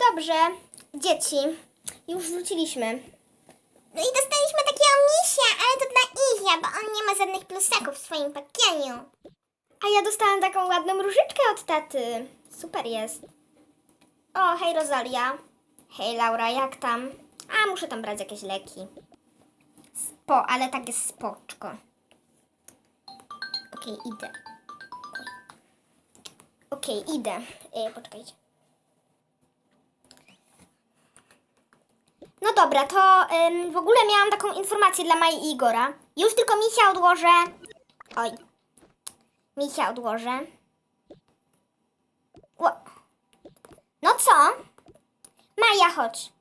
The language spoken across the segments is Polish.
Dobrze, dzieci, już wróciliśmy. No i dostaliśmy takiego misia, ale to dla Izia, bo on nie ma żadnych plusaków w swoim pakieniu. A ja dostałam taką ładną różyczkę od taty. Super jest. O, hej Rosalia. Hej Laura, jak tam? A, muszę tam brać jakieś leki. Spo, ale takie spoczko. Okej, idę. Okej, idę. E, poczekajcie. No dobra, to ym, w ogóle miałam taką informację dla Mai i Igora. Już tylko misia odłożę. Oj. Misia odłożę. Ło- No co? Maja, chodź.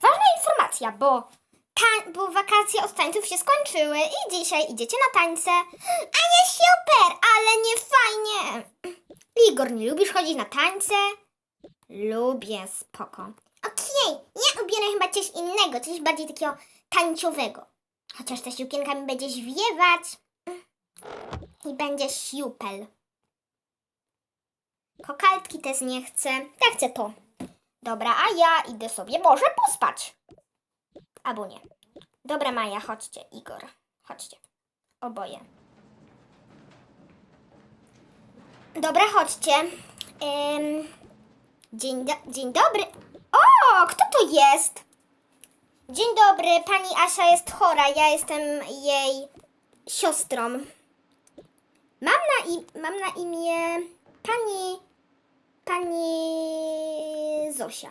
Ważna informacja, bo, ta, bo wakacje od tańców się skończyły i dzisiaj idziecie na tańce. A nie super, ale nie fajnie. Igor, nie lubisz chodzić na tańce? Lubię, spoko. Okej, ja ubiorę chyba coś innego, coś bardziej takiego tańcowego. Chociaż te sukienkami będziesz wiewać i będzie siupel. Kokaldki też nie chcę. Ja chcę to. Dobra, a ja idę sobie może pospać. Albo nie. Dobra, Maja, chodźcie. Igor, chodźcie. Oboje. Dobra, chodźcie. Ym, dzień, do, dzień dobry. Kto to jest? Dzień dobry, pani Asia jest chora, ja jestem jej siostrą. Mam na, im, mam na imię pani, pani Zosia.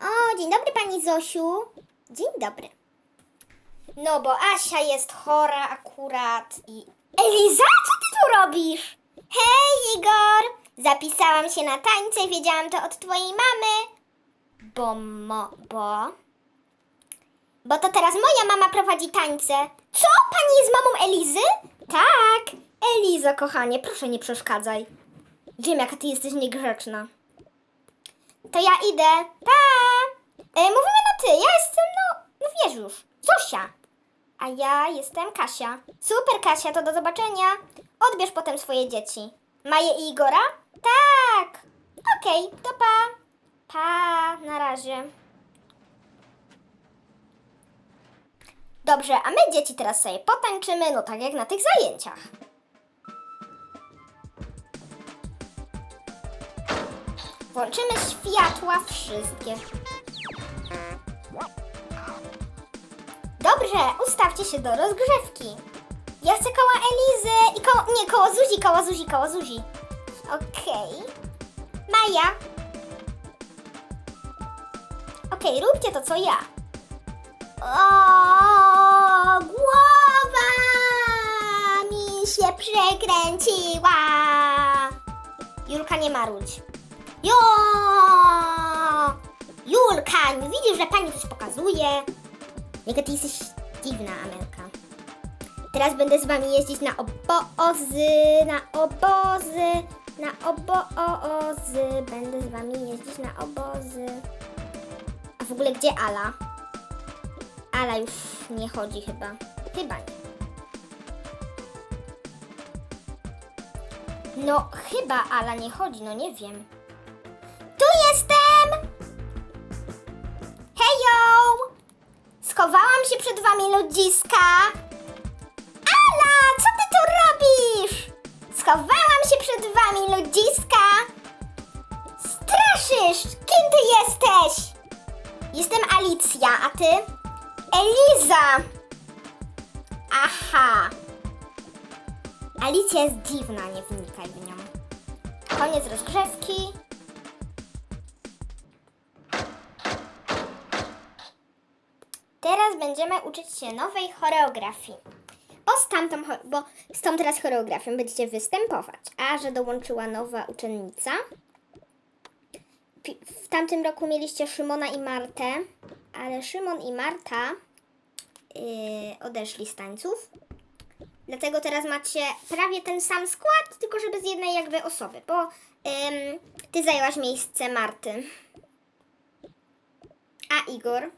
O, dzień dobry pani Zosiu. Dzień dobry. No, bo Asia jest chora akurat i... Eliza, co ty tu robisz? Hej, Igor! Zapisałam się na tańce, wiedziałam to od twojej mamy. Bo mo, bo... Bo to teraz moja mama prowadzi tańce. Co? Pani jest mamą Elizy? Tak. Eliza, kochanie, proszę nie przeszkadzaj. Wiem, jaka ty jesteś niegrzeczna. To ja idę. Pa! E, mówimy na ty. Ja jestem, no, no wiesz już, Zosia. A ja jestem Kasia. Super, Kasia, to do zobaczenia. Odbierz potem swoje dzieci. Maję i Igora? Tak. Okej, to pa. Pa, na razie. Dobrze, a my dzieci teraz sobie potańczymy, no tak jak na tych zajęciach. Włączymy światła wszystkie. Dobrze, ustawcie się do rozgrzewki. Ja chcę koła Elizy i koło, nie, koło Zuzi, koło Zuzi, koło Zuzi. Okej. Maja. Okej, róbcie to, co ja. O, głowa mi się przekręciła. Julka, nie marudź. Jo! Julka, nie widzisz, że pani coś pokazuje? Jaka ty jesteś dziwna, Amelka. Teraz będę z wami jeździć na obozy, na obozy, na obozy. Będę z wami jeździć na obozy. A w ogóle gdzie Ala? Ala już nie chodzi chyba. Chyba nie. No, chyba Ala nie chodzi, no nie wiem. Tu jestem! Hejo! Schowałam się przed wami ludziska. Ala, co ty tu robisz? Schowałam się przed wami ludziska. Straszysz! Kim ty jesteś? Jestem Alicja, a ty? Eliza! Aha. Alicja jest dziwna, nie wnikaj w nią. Koniec rozgrzewki. Teraz będziemy uczyć się nowej choreografii. Bo z, tamtą, bo z tą teraz choreografią będziecie występować. A że dołączyła nowa uczennica. W tamtym roku mieliście Szymona i Martę, ale Szymon i Marta yy, odeszli z tańców. Dlatego teraz macie prawie ten sam skład, tylko żeby z jednej jakby osoby, bo ym, ty zajęłaś miejsce Marty. A Igor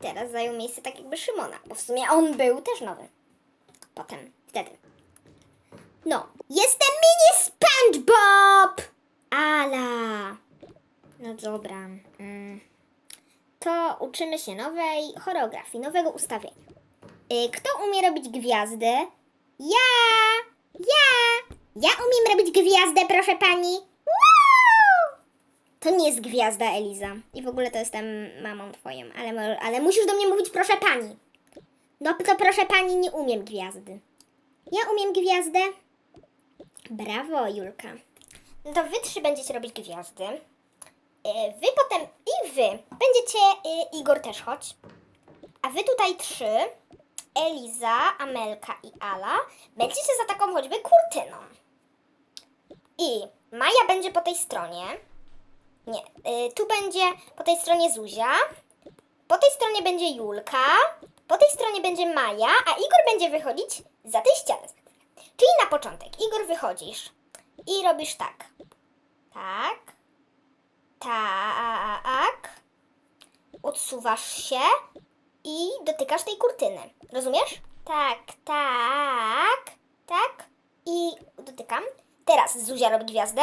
teraz zajął miejsce tak jakby Szymona, bo w sumie on był też nowy. Potem, wtedy. No, jestem mini SpongeBob! Ala! No dobra. Mm. To uczymy się nowej choreografii, nowego ustawienia. Y, Kto umie robić gwiazdę? Ja! Ja! Ja umiem robić gwiazdę, proszę pani. To nie jest gwiazda, Eliza. I w ogóle to jestem mamą twoją, ale, ale musisz do mnie mówić proszę pani. No to proszę pani, nie umiem gwiazdy. Ja umiem gwiazdę. Brawo, Julka. No to wy trzy będziecie robić gwiazdy. E, Wy potem i wy będziecie, e, Igor też chodź. A wy tutaj trzy, Eliza, Amelka i Ala, będziecie za taką choćby kurtyną. I Maja będzie po tej stronie. Nie, y, tu będzie po tej stronie Zuzia. Po tej stronie będzie Julka. Po tej stronie będzie Maja, a Igor będzie wychodzić za tej ściany. Czyli na początek, Igor, wychodzisz i robisz tak. Tak. Tak. Odsuwasz się i dotykasz tej kurtyny. Rozumiesz? Tak, tak, tak. I dotykam. Teraz Zuzia robi gwiazdę.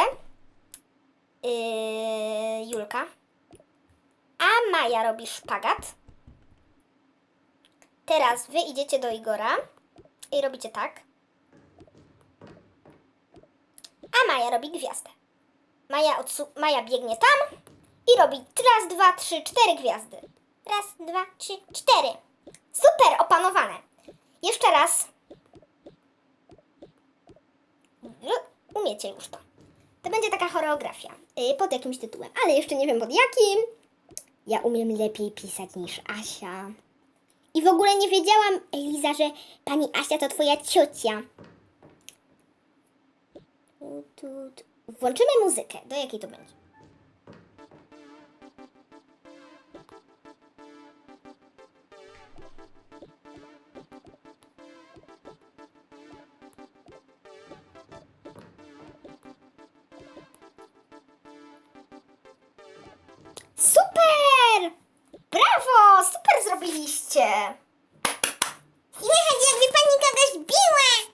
Yy, Julka. A Maja robi szpagat. Teraz wy idziecie do Igora i robicie tak. A Maja robi gwiazdę. Maja, Maja biegnie tam i robi raz, dwa, trzy, cztery gwiazdy. Raz, dwa, trzy, cztery. Super, opanowane. Jeszcze raz. Umiecie już to. To będzie taka choreografia y, pod jakimś tytułem, ale jeszcze nie wiem pod jakim. Ja umiem lepiej pisać niż Asia. I w ogóle nie wiedziałam, Eliza, że pani Asia to twoja ciocia. Tu, tu, tu. Włączymy muzykę. Do jakiej to będzie? Super! Brawo! Super zrobiliście! Słychać, jakby pani kogoś biła.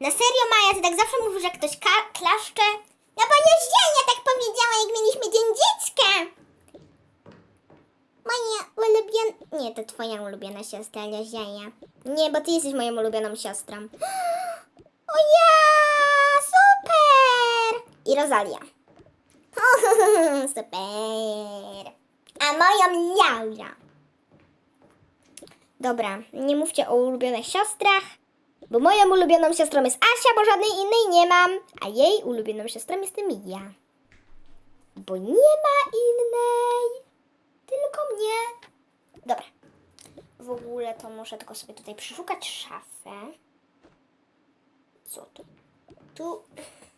Na serio, Maja, ty tak zawsze mówisz, że ktoś ka- klaszcze? No bo Józia tak powiedziała, jak mieliśmy Dzień Dziecka. Moja ulubiona... Nie, to twoja ulubiona siostra, Jozia. Nie, bo ty jesteś moją ulubioną siostrą. O ja! Super! I Rosalia. Super! A moją Laura. Dobra, nie mówcie o ulubionych siostrach, bo moją ulubioną siostrą jest Asia, bo żadnej innej nie mam, a jej ulubioną siostrą jestem ja. Bo nie ma innej, tylko mnie. Dobra. W ogóle to muszę tylko sobie tutaj przeszukać szafę. Co tu? Tu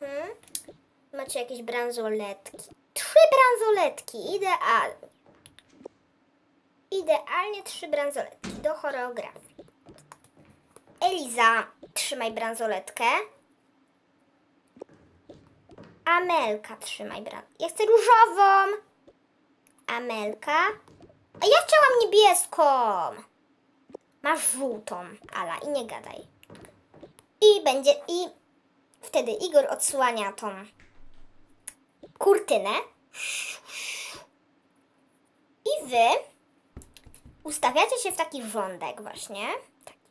mhm. macie jakieś bransoletki. Trzy bransoletki, idealnie. Idealnie trzy bransoletki do choreografii. Eliza, trzymaj bransoletkę. Amelka, trzymaj bransoletkę. Ja chcę różową. Amelka. A ja chciałam niebieską. Masz żółtą, Ala, i nie gadaj. I będzie, i wtedy Igor odsłania tą kurtynę. I wy ustawiacie się w taki rządek właśnie.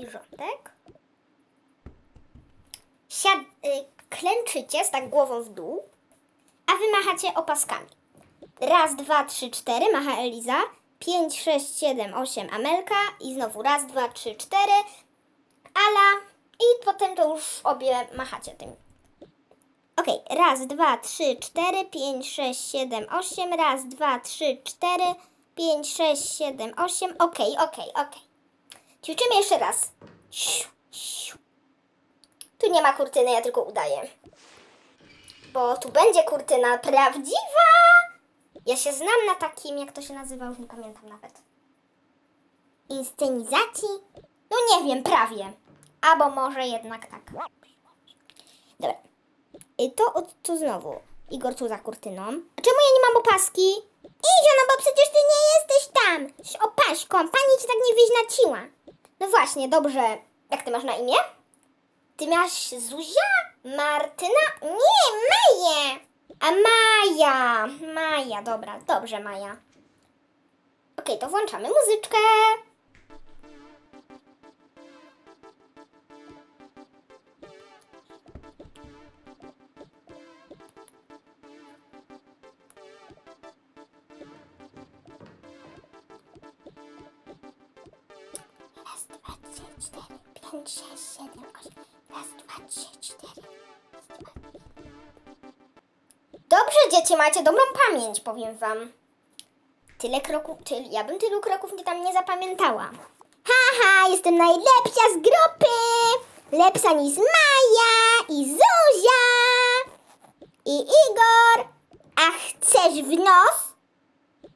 Rządek. Siad, y, klęczycie z tak głową w dół, a wy machacie opaskami. Raz, dwa, trzy, cztery, macha Eliza. Pięć, sześć, siedem, osiem, Amelka. I znowu raz, dwa, trzy, cztery, Ala. I potem to już obie machacie tym. Okej, raz, dwa, trzy, cztery, pięć, sześć, siedem, osiem. Raz, dwa, trzy, cztery, pięć, sześć, siedem, osiem. Okej, okej, okej. Ćwiczymy jeszcze raz. Tu nie ma kurtyny, ja tylko udaję. Bo tu będzie kurtyna prawdziwa. Ja się znam na takim, jak to się nazywa, już nie pamiętam nawet. Inscenizacji? No nie wiem, prawie. Albo może jednak tak. Dobra. I to, od- to znowu. Igor tu za kurtyną. A czemu ja nie mam opaski? Izio, no bo przecież ty nie jesteś tam. Z opaśką. Pani ci tak nie wyznaczyła. No właśnie, dobrze. Jak ty masz na imię? Ty masz Zuzia? Martyna? Nie, Maję. A Maja! Maja, dobra, dobrze, Maja. Okej, to włączamy muzyczkę. Trzy, cztery, pięć, sześć, siedem, osiem. Raz, dwa, trzy, cztery. Dobrze, dzieci, macie dobrą pamięć, powiem wam. Tyle kroków, ty, ja bym tylu kroków nie tam nie zapamiętała. Haha, jestem najlepsza z grupy! Lepsza niż Maja i Zuzia i Igor. A chcesz w nos?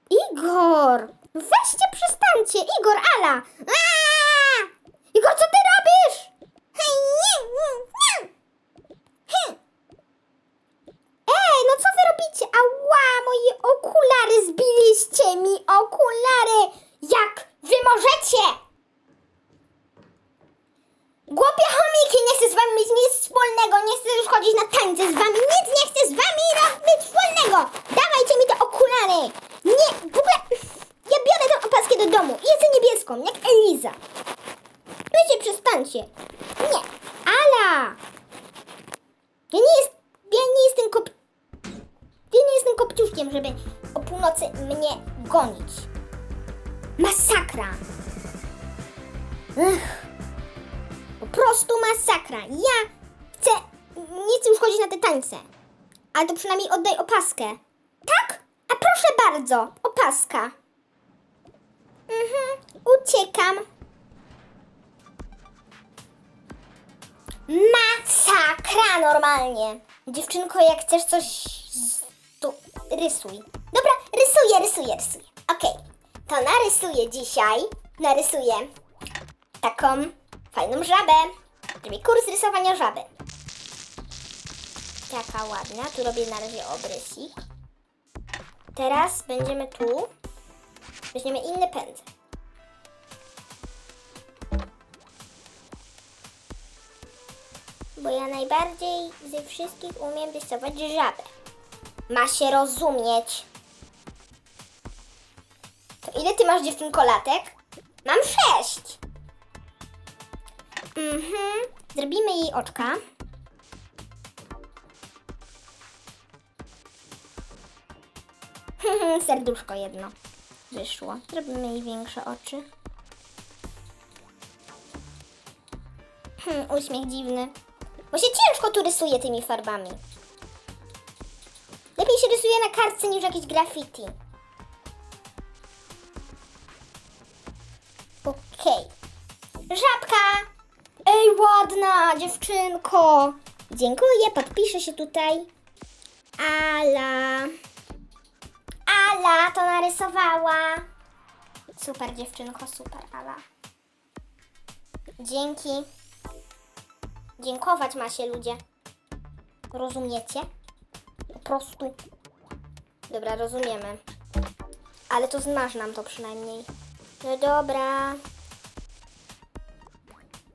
Igor! Weźcie, przestańcie! Igor, Ala! Aaa! Igor, co ty robisz? Ej, no co wy robicie? Ała, moje okulary zbiliście mi! Okulary! Jak wy możecie? Głupie chomiki, nie chcę z wami mieć nic wspólnego, nie chcę już chodzić na tańce z wami, nic nie chcę z wami robić wspólnego! Dawajcie mi te okulary! Nie, w ogóle, ja biorę tę opaskę do domu i jedzę niebieską, jak Eliza. Wiecie, przestańcie. Nie, Ala! Ja nie jest, ja nie jestem kop... Ja nie jestem kopciuszkiem, żeby o północy mnie gonić. Masakra! Ech. Po prostu masakra. Ja chcę. Nie chcę już chodzić na te tańce. Ale to przynajmniej oddaj opaskę. Tak? A proszę bardzo, opaska. Mhm, uciekam. Masakra normalnie. Dziewczynko, jak chcesz coś, to rysuj. Dobra, rysuję, rysuję, rysuję. Okej, to narysuję dzisiaj. Narysuję taką fajną żabę. Robię kurs rysowania żaby. Taka ładna. Tu robię na razie obrysik. Teraz będziemy tu. Weźmiemy inny pędzel. Bo ja najbardziej ze wszystkich umiem rysować żabę. Ma się rozumieć. To ile ty masz dziewczynko latek? Mam sześć. Mhm. Zrobimy jej oczka. Serduszko jedno wyszło. Zrobimy jej większe oczy. Hmm, uśmiech dziwny. Bo się ciężko tu rysuje tymi farbami. Lepiej się rysuje na kartce niż jakieś graffiti. Okej. Żabka! Ej, ładna dziewczynko! Dziękuję, podpiszę się tutaj. Ala. Ala to narysowała. Super dziewczynko, super Ala. Dzięki. Dziękować ma się ludzie. Rozumiecie? Po prostu. Dobra, rozumiemy. Ale to znasz nam to przynajmniej. No dobra.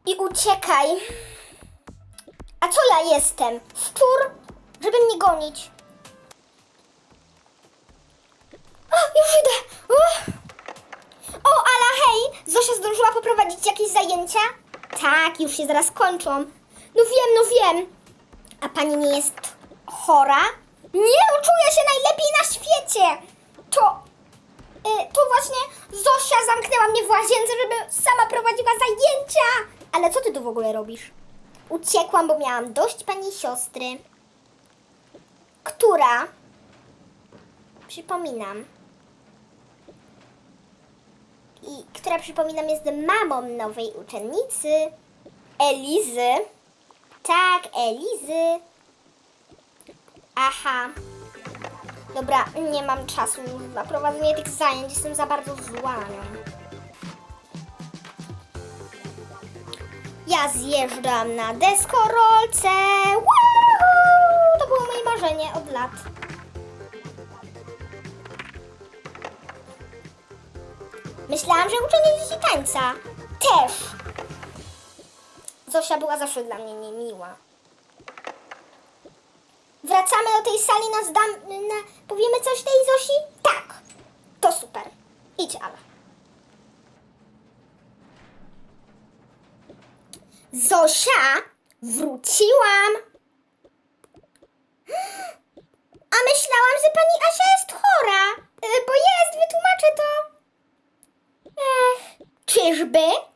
I uciekaj. A co ja jestem? Szczur? Żeby mnie gonić. O, już idę. Uff. O, Ala, hej! Zosia zdążyła poprowadzić jakieś zajęcia? Tak, już się zaraz kończą. No wiem, no wiem. A pani nie jest chora? Nie, no czuję się najlepiej na świecie. To, y, to właśnie Zosia zamknęła mnie w łazience, żeby sama prowadziła zajęcia. Ale co ty tu w ogóle robisz? Uciekłam, bo miałam dość pani siostry, która, przypominam, i która przypominam jest mamą nowej uczennicy, Elizy. Tak, Elizy. Aha. Dobra, nie mam czasu na prowadzenie tych zajęć, jestem za bardzo zła. Ja zjeżdżam na deskorolce. Woohoo! To było moje marzenie od lat. Myślałam, że uczenie dzieci tańca. Też. Zosia była zawsze dla mnie niemiła. Wracamy do tej sali, nas dam, na, powiemy coś tej Zosi? Tak, to super. Idź, Ala. Zosia, wróciłam. A myślałam, że pani Asia jest chora. Y, Bo jest, wytłumaczę to. Ech, czyżby?